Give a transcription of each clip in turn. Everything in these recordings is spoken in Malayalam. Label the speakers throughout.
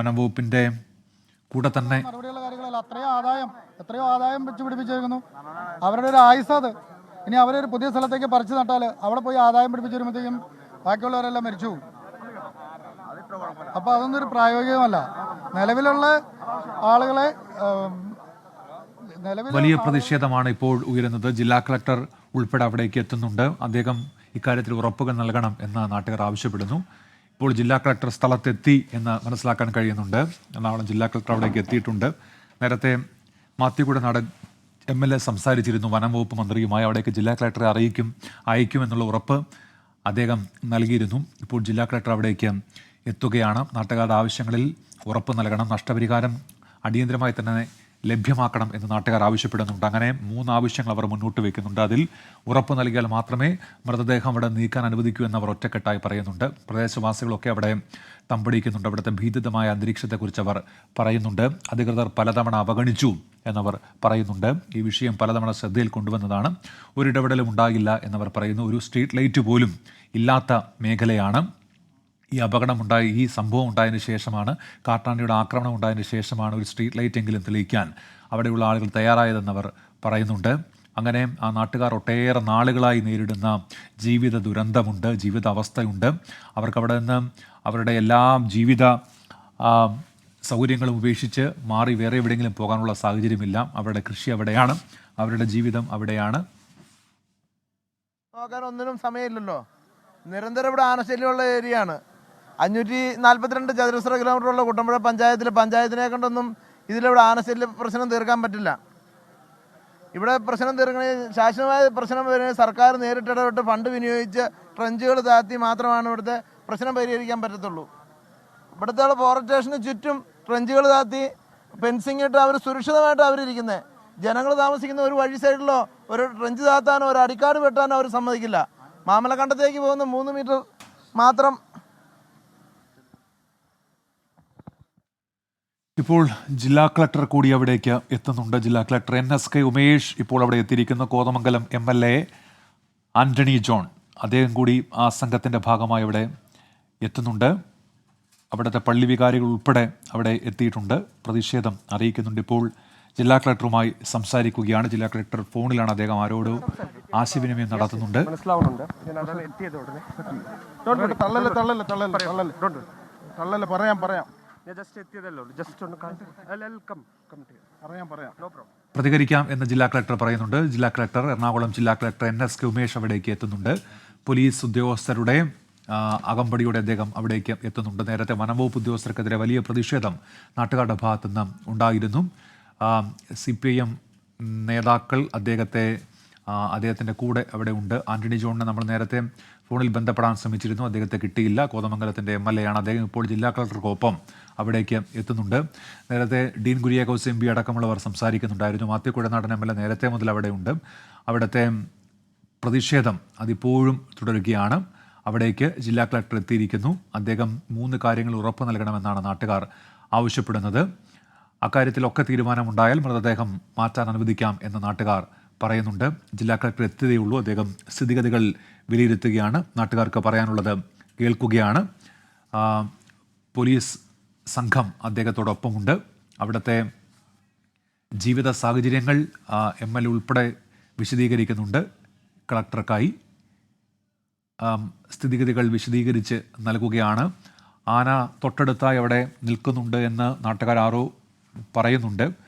Speaker 1: വനംവകുപ്പിന്റെ കൂടെ തന്നെ
Speaker 2: മറുപടിയുള്ള കാര്യങ്ങളല്ല അത്രയോ ആദായം എത്രയോ ആദായം വെച്ച് അവരുടെ ഒരു ആയുസ് അത്. ഇനി അവരൊരു പുതിയ സ്ഥലത്തേക്ക് പറിച്ചു നട്ടാൽ അവിടെ പോയി ആദായം പിടിപ്പിച്ചു വരുമ്പോഴത്തേക്കും ബാക്കിയുള്ളവരെല്ലാം മരിച്ചു അപ്പൊ അപ്പോൾ അതൊന്നും ഒരു പ്രായോഗികമല്ല. നിലവിലുള്ള ആളുകളെ
Speaker 1: വലിയ പ്രതിഷേധമാണ് ഇപ്പോൾ ഉയരുന്നത്. ജില്ലാ കളക്ടർ ഉൾപ്പെടെ അവിടേക്ക് എത്തുന്നുണ്ട്. അദ്ദേഹം ഇക്കാര്യത്തിൽ ഉറപ്പുകൾ നൽകണം എന്ന് നാട്ടുകാർ ആവശ്യപ്പെടുന്നു. ഇപ്പോൾ ജില്ലാ കളക്ടർ സ്ഥലത്തെത്തി എന്ന് മനസ്സിലാക്കാൻ കഴിയുന്നുണ്ട്. എറണാകുളം ജില്ലാ കളക്ടർ അവിടേക്ക് എത്തിയിട്ടുണ്ട്. നേരത്തെ മാത്യുകൂടെ നടൻ എം എൽ എ സംസാരിച്ചിരുന്നു. വനം വകുപ്പ് മന്ത്രിയുമായി അവിടേക്ക് ജില്ലാ കളക്ടറെ അറിയിക്കും അയക്കും എന്നുള്ള ഉറപ്പ് അദ്ദേഹം നൽകിയിരുന്നു. ഇപ്പോൾ ജില്ലാ കളക്ടർ അവിടേക്ക് എത്തുകയാണ്. നാട്ടുകാരുടെ ആവശ്യങ്ങളിൽ ഉറപ്പ് നൽകണം. നഷ്ടപരിഹാരം അടിയന്തരമായി തന്നെ ലഭ്യമാക്കണം എന്ന് നാട്ടുകാർ ആവശ്യപ്പെടുന്നുണ്ട്. അങ്ങനെ മൂന്ന് ആവശ്യങ്ങൾ അവർ മുന്നോട്ട് വയ്ക്കുന്നുണ്ട് അതിൽ ഉറപ്പ് നൽകിയാൽ മാത്രമേ മൃതദേഹം അവിടെ നീക്കാൻ അനുവദിക്കൂ എന്ന് അവർ ഒറ്റക്കെട്ടായി പറയുന്നുണ്ട്. പ്രദേശവാസികളൊക്കെ അവിടെ തമ്പടിക്കുന്നുണ്ട്. അവിടുത്തെ ഭീതിതമായ അന്തരീക്ഷത്തെക്കുറിച്ച് അവർ പറയുന്നുണ്ട്. അധികൃതർ പലതവണ അവഗണിച്ചു എന്നവർ പറയുന്നുണ്ട്. ഈ വിഷയം പലതവണ ശ്രദ്ധയിൽ കൊണ്ടുവന്നതാണ്. ഒരിടപെടലും ഉണ്ടാകില്ല എന്നവർ പറയുന്നു. ഒരു സ്ട്രീറ്റ് ലൈറ്റ് പോലും ഇല്ലാത്ത മേഖലയാണ് ഈ അപകടമുണ്ടായി ഈ സംഭവം ഉണ്ടായതിന് ശേഷമാണ് കാട്ടാണിയുടെ ആക്രമണം ഉണ്ടായതിന് ശേഷമാണ് ഒരു സ്ട്രീറ്റ് ലൈറ്റ് എങ്കിലും തെളിയിക്കാൻ അവിടെയുള്ള ആളുകൾ തയ്യാറായതെന്നവർ പറയുന്നുണ്ട്. അങ്ങനെ ആ നാട്ടുകാർ ഒട്ടേറെ നാളുകളായി നേരിടുന്ന ജീവിത ദുരന്തമുണ്ട് ജീവിത അവസ്ഥയുണ്ട്. അവർക്ക് അവിടെ നിന്ന് അവരുടെ എല്ലാ ജീവിത സൗകര്യങ്ങളും ഉപേക്ഷിച്ച് മാറി വേറെ എവിടെയെങ്കിലും പോകാനുള്ള സാഹചര്യമില്ല. അവരുടെ കൃഷി അവിടെയാണ് അവരുടെ ജീവിതം അവിടെയാണ്.
Speaker 3: നോക്കാൻ ഒന്നിനും സമയമില്ലല്ലോ. നിരന്തരം ഇവിടെ ആനശല്യമുള്ള ഏരിയ അഞ്ഞൂറ്റി നാൽപ്പത്തിരണ്ട് ചതുരശ്ര കിലോമീറ്ററുള്ള കുട്ടമ്പുഴ പഞ്ചായത്തിൽ പഞ്ചായത്തിനെ കൊണ്ടൊന്നും ഇതിലിവിടെ ആനശല്യ പ്രശ്നം തീർക്കാൻ പറ്റില്ല. ഇവിടെ പ്രശ്നം തീർക്കണേ ശാശ്വതമായ പ്രശ്നം വരുന്നത് സർക്കാർ നേരിട്ട് ഇടപെട്ട് ഫണ്ട് വിനിയോഗിച്ച് ട്രഞ്ചുകൾ താത്തി മാത്രമാണ് ഇവിടുത്തെ പ്രശ്നം പരിഹരിക്കാൻ പറ്റത്തുള്ളൂ. ഇവിടുത്തെ ഫോറസ്റ്റ് സ്റ്റേഷന് ചുറ്റും ട്രഞ്ചുകൾ താത്തി ഫെൻസിങ് ഇട്ട് അവർ സുരക്ഷിതമായിട്ട് അവരിരിക്കുന്നത് ജനങ്ങൾ താമസിക്കുന്ന ഒരു വഴി സൈഡിലോ ഒരു ട്രഞ്ച് താത്താനോ ഒരു അടിക്കാട് വെട്ടാനോ അവർ സമ്മതിക്കില്ല. മാമലക്കണ്ടത്തേക്ക് പോകുന്ന മൂന്ന് മീറ്റർ മാത്രം
Speaker 1: ഇപ്പോൾ ജില്ലാ കളക്ടർ കൂടി അവിടേക്ക് എത്തുന്നുണ്ട്. ജില്ലാ collector N S K Umesh ഇപ്പോൾ അവിടെ എത്തിയിരിക്കുന്നു. Kothamangalam M L A Antony John. അദ്ദേഹം കൂടി ആ സംഘത്തിന്റെ ഭാഗമായി അവിടെ എത്തുന്നുണ്ട്. അവിടുത്തെ പള്ളി വികാരികൾ ഉൾപ്പെടെ അവിടെ എത്തിയിട്ടുണ്ട്. പ്രതിഷേധം അറിയിക്കുന്നുണ്ട്. ഇപ്പോൾ ജില്ലാ കളക്ടറുമായി സംസാരിക്കുകയാണ്. ജില്ലാ കളക്ടർ ഫോണിലാണ് അദ്ദേഹം ആരോട് ആശയവിനിമയം നടത്തുന്നുണ്ട്.
Speaker 2: തള്ളല്ലേ തള്ളല്ലേ തള്ളല്ലേ തള്ളല്ലേ പറയാം പറയാം.
Speaker 4: ഞാൻ ജസ്റ്റ് എത്തിയതല്ലോ ജസ്റ്റ് ഒന്ന് വെൽക്കം കം
Speaker 2: പറയാം പറയാം.
Speaker 4: നോ പ്രോബ്ലം
Speaker 1: പ്രതികരിക്കാം എന്ന് ജില്ലാ കളക്ടർ പറയുന്നുണ്ട്. ജില്ലാ കളക്ടർ എറണാകുളം ജില്ലാ collector N S K Umesh അവിടേക്ക് എത്തുന്നുണ്ട്. പോലീസ് ഉദ്യോഗസ്ഥരുടെ അകമ്പടിയോടെ അദ്ദേഹം അവിടേക്ക് എത്തുന്നുണ്ട്. നേരത്തെ വനംവകുപ്പ് ഉദ്യോഗസ്ഥർക്കെതിരെ വലിയ പ്രതിഷേധം നാട്ടുകാരുടെ ഭാഗത്തു നിന്ന് ഉണ്ടായിരുന്നു. സി പി ഐ എം നേതാക്കൾ അദ്ദേഹത്തെ അദ്ദേഹത്തിന്റെ കൂടെ അവിടെ ഉണ്ട്. ആന്റണി ജോണിനെ നമ്മൾ നേരത്തെ ഫോണിൽ ബന്ധപ്പെടാൻ ശ്രമിച്ചിരുന്നു. അദ്ദേഹത്തെ കിട്ടിയില്ല. കോതമംഗലത്തിന്റെ എം എൽ എ ആണ് അദ്ദേഹം ഇപ്പോൾ ജില്ലാ കളക്ടർക്കൊപ്പം അവിടേക്ക് എത്തുന്നുണ്ട്. നേരത്തെ ഡീൻ കുര്യാക്കോസ് എം പി അടക്കമുള്ളവർ സംസാരിക്കുന്നുണ്ടായിരുന്നു. Mathew Kuzhalnadan M L A നേരത്തെ മുതൽ അവിടെ ഉണ്ട്. അവിടുത്തെ പ്രതിഷേധം അതിപ്പോഴും തുടരുകയാണ്. അവിടേക്ക് ജില്ലാ കളക്ടർ എത്തിയിരിക്കുന്നു. അദ്ദേഹം മൂന്ന് കാര്യങ്ങൾ ഉറപ്പ് നൽകണമെന്നാണ് നാട്ടുകാർ ആവശ്യപ്പെടുന്നത്. അക്കാര്യത്തിലൊക്കെ തീരുമാനമുണ്ടായാൽ മൃതദേഹം മാറ്റാൻ അനുവദിക്കാം എന്ന് നാട്ടുകാർ പറയുന്നുണ്ട്. ജില്ലാ കളക്ടർ എത്തിയതേയുള്ളൂ അദ്ദേഹം സ്ഥിതിഗതികൾ വിലയിരുത്തുകയാണ്. നാട്ടുകാർക്ക് പറയാനുള്ളത് കേൾക്കുകയാണ്. പോലീസ് സംഘം അദ്ദേഹത്തോടൊപ്പമുണ്ട്. അവിടുത്തെ ജീവിത സാഹചര്യങ്ങൾ എം എൽ ഉൾപ്പെടെ വിശദീകരിക്കുന്നുണ്ട്. കളക്ടർക്കായി സ്ഥിതിഗതികൾ വിശദീകരിച്ച് നൽകുകയാണ്. ആന തൊട്ടടുത്തായി അവിടെ നിൽക്കുന്നുണ്ട് എന്ന് നാട്ടുകാർ ആരോ പറയുന്നുണ്ട്.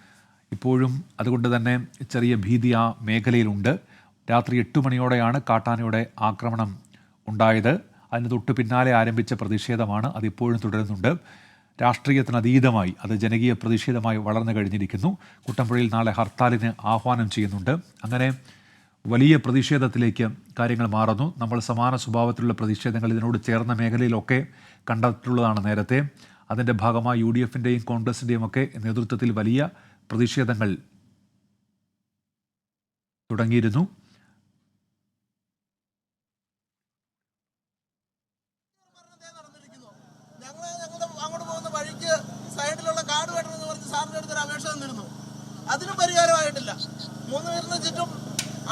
Speaker 1: ഇപ്പോഴും അതുകൊണ്ട് തന്നെ ചെറിയ ഭീതി ആ മേഖലയിലുണ്ട്. രാത്രി എട്ട് മണിയോടെയാണ് കാട്ടാനയുടെ ആക്രമണം ഉണ്ടായത്. അതിന് തൊട്ട് പിന്നാലെ ആരംഭിച്ച പ്രതിഷേധമാണ് അതിപ്പോഴും തുടരുന്നുണ്ട്. രാഷ്ട്രീയത്തിന് അതീതമായി അത് ജനകീയ പ്രതിഷേധമായി വളർന്നു കഴിഞ്ഞിരിക്കുന്നു. കുട്ടമ്പുഴയിൽ നാളെ ഹർത്താലിന് ആഹ്വാനം ചെയ്യുന്നുണ്ട്. അങ്ങനെ വലിയ പ്രതിഷേധത്തിലേക്ക് കാര്യങ്ങൾ മാറുന്നു. നമ്മൾ സമാന സ്വഭാവത്തിലുള്ള പ്രതിഷേധങ്ങൾ ഇതിനോട് ചേർന്ന മേഖലയിലൊക്കെ കണ്ടിട്ടുള്ളതാണ് നേരത്തെ. അതിന്റെ ഭാഗമായി യു ഡി എഫിന്റെയും കോൺഗ്രസിന്റെയും ഒക്കെ നേതൃത്വത്തിൽ വലിയ പ്രതിഷേധങ്ങൾ തുടങ്ങിയിരുന്നു.
Speaker 3: അതിനും പരിഹാരമായിട്ടില്ല. മൂന്ന് പേരിന് ചുറ്റും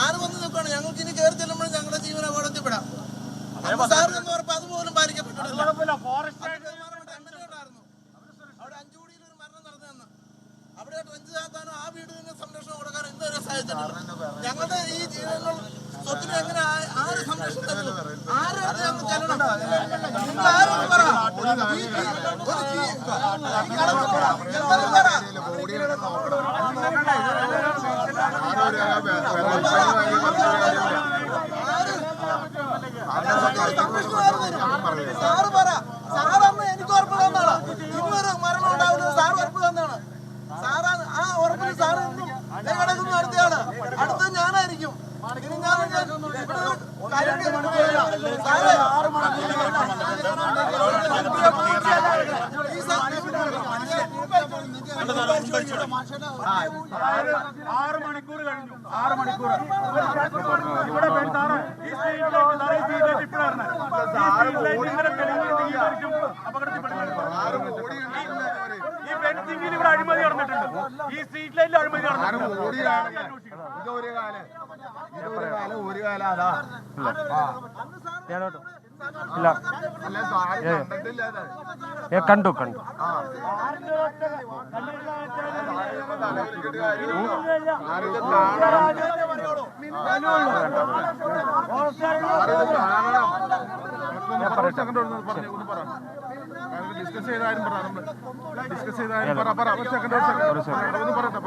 Speaker 3: ആര് വന്ന് നിൽക്കുകയാണ്? ഞങ്ങൾക്ക് ഇനി കയറി ചെല്ലുമ്പോൾ ഞങ്ങളുടെ ജീവൻ അപകടത്തിൽ പെടാം അന്ന് സാറിന് അതുപോലും പാലിക്കപ്പെട്ടിട്ടില്ല. ഞങ്ങളുടെ ഈ ജീവനുള്ള സ്വത്തിന് എങ്ങനെ ആര് സംരക്ഷണം തരുന്നു? ആര് ചെല്ലണം? പറ. സാറ് പറ സാറ് അന്ന് എനിക്ക് ഉറപ്പ് തന്നാണ് ഇന്നൊരു മരണം ഉണ്ടാവില്ല സാറ് ഉറപ്പ് തന്നാണ് സാറ് ആ ഉറപ്പിന് സാറ് ഇന്നും ദേ കിടക്കുന്നു അടുത്തയാണ് അടുത്ത ഞാനായിരിക്കും ഇനി ഞാൻ ഞാൻ ഇവിടെ കാര്യം സാറേ ഈ സാ-
Speaker 5: ആറ് മണിക്കൂർ കഴിഞ്ഞു. ആറ് മണിക്കൂർ. ഇവിടെ പെൺ സാറ് ഈ സ്ട്രീറ്റ് ലൈറ്റ് സാറേ ഈ സ്ട്രീറ്റ് ലൈറ്റ് ഇപ്പോഴാണ് ഈ സ്ട്രീറ്റ് ലൈറ്റ് ഇന്നലെ തെളിഞ്ഞിട്ട് ഈ ആയിരിക്കും അപകടത്തിൽപ്പെടുന്നത് ഈ ഫെൻസിംഗിൽ ഇവിടെ അഴിമതി നടന്നിട്ടുണ്ട്. ഈ സ്ട്രീറ്റ് ലൈറ്റിൽ അഴിമതി നടന്നിട്ടുണ്ട്
Speaker 4: ഇല്ല. ഏ. കണ്ടു കണ്ടു. ഞാൻ പറയട്ടെ.
Speaker 5: ഡിസ്കസ് ചെയ്താലും പറ നമ്മൾ ഡിസ്കസ് ചെയ്താലും പറ പറ ഒരു സെക്കൻഡ് ഒരു സെക്കൻഡ്
Speaker 4: ഒരു second.
Speaker 5: ഒന്ന് പറയട്ടെ.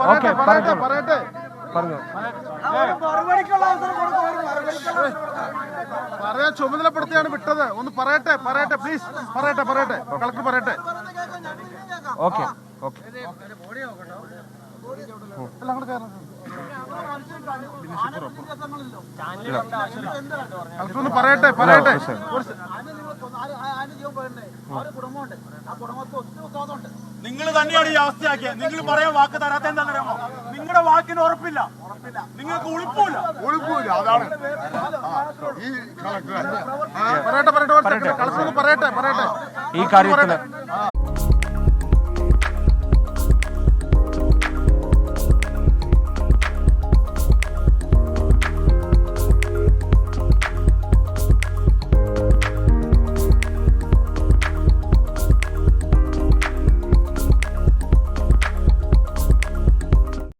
Speaker 4: പറഞ്ഞോളൂ.
Speaker 5: പറയട്ടെ
Speaker 4: പറഞ്ഞു
Speaker 5: പറയാൻ ചുമതലപ്പെടുത്തിയാണ് വിട്ടത്. ഒന്ന് പറയട്ടെ പറയട്ടെ പ്ലീസ് പറയട്ടെ പറയട്ടെ. കളക്ടർ പറയട്ടെ.
Speaker 4: Okay okay.
Speaker 5: കളക്ടർ ഒന്ന് പറയട്ടെ. പറയട്ടെ
Speaker 4: ആ second.
Speaker 5: ഒത്തിരി സെ-
Speaker 6: നിങ്ങൾ തന്നെയാണ് ഈ അവസ്ഥയാക്കിയത്. നിങ്ങൾ പറയാൻ വാക്ക് തരാത്ത എന്താണെന്നറിയാമോ? നിങ്ങളുടെ വാക്കിന് ഉറപ്പില്ല. നിങ്ങൾക്ക് ഉളുപ്പില്ല
Speaker 5: ഉളുപ്പില്ല അതാണ്. ഈ പറയട്ടെ പറയട്ടെ പറയട്ടെ. പറയട്ടെ
Speaker 4: ഈ കാര്യത്തിൽ